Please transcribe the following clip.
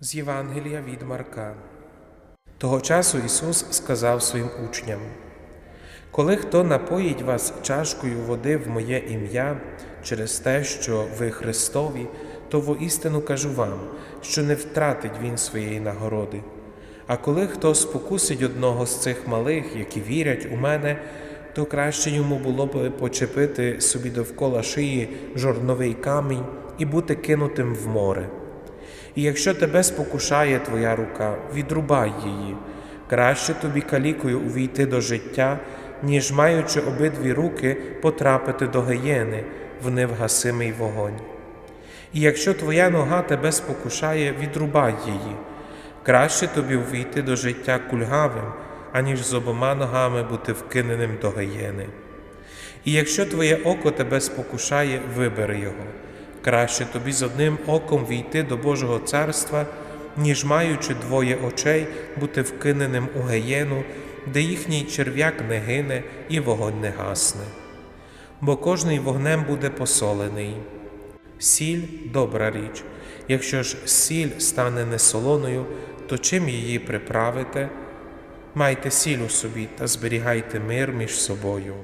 З Євангелія від Марка. Того часу Ісус сказав своїм учням: Коли хто напоїть вас чашкою води в моє ім'я через те, що ви Христові, то воістину кажу вам, що не втратить він своєї нагороди. А коли хто спокусить одного з цих малих, які вірять у мене, то краще йому було б почепити собі довкола шиї жорновий камінь і бути кинутим в море. І якщо тебе спокушає твоя рука, відрубай її. Краще тобі калікою увійти до життя, ніж маючи обидві руки потрапити до гієни в невгасимий вогонь. І якщо твоя нога тебе спокушає, відрубай її. Краще тобі увійти до життя кульгавим, аніж з обома ногами бути вкиненим до гієни. І якщо твоє око тебе спокушає, вибери його. Краще тобі з одним оком війти до Божого царства, ніж маючи двоє очей, бути вкиненим у геєну, де їхній черв'як не гине і вогонь не гасне. Бо кожний вогнем буде посолений. Сіль добра річ. Якщо ж сіль стане несолоною, то чим її приправите? Майте сіль у собі та зберігайте мир між собою.